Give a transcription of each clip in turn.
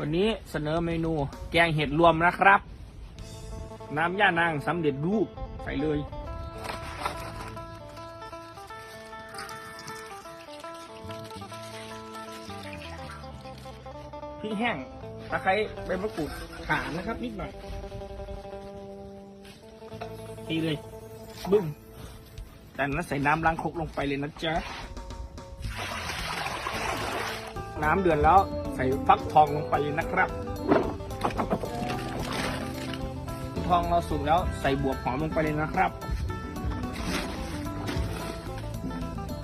วันนี้เสนอเมนูแกงเห็ดรวมนะครับ น้ำย่านางสำเร็จรูปใส่เลยพริกแห้งตะไคร้ใบมะกรูดข่านะครับ นิดหน่อยทีเลย บึ้มจากนั้นใส่น้ำล้างครกลงไปเลยนะจ๊ะ น้ำเดือดแล้ว ใส่ฟักทองลงไปนะครับทองเราสุกแล้วใส่บวบหอมลงไปเลยนะครับ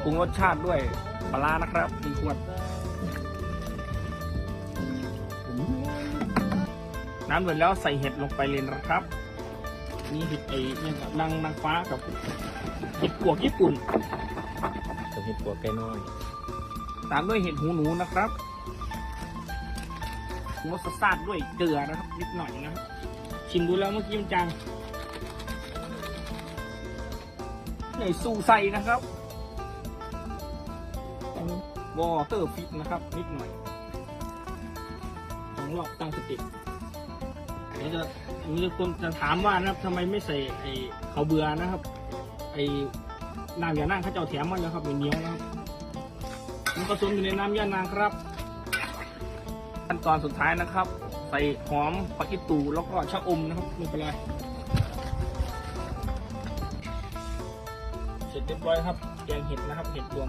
ปรุงรสชาติด้วยปลาร้านะครับหนึ่งขวด น้ำเดือดแล้วใส่เห็ดลงไปเลยนะครับ นี่เห็ดไอ้เนี่ยครับนางนางฟ้ากับเห็ดปวกญี่ปุ่นกับเห็ดปัวไก่น้อย ตามด้วยเห็ดหูหนูนะครับ ปรุงรสซาดด้วยเกลือนะครับ นิดหน่อยนะครับ ชิมดูแล้วเมื่อกี้มันจางในสูใส่นะครับวอเตอร์ฟิตนะครับ นิดหน่อยสองรอบตั้งสติอันนี้จะอันนี้คนจะถามว่านะครับทำไมไม่ใส่ไอ้เขาเบื่อนะครับ ไอ้น้ำยานั่งเขาเจ้าแถมมันนะครับเป็นเหนียวนะครับมันผสมอยู่ในน้ำย่านางครับ ขั้นตอนสุดท้ายนะครับ ใส่หอมปักอีตูแล้วก็ชะอมนะครับไม่เป็นไรเสร็จเรียบร้อยครับแกงเห็ดนะครับเห็ดรวม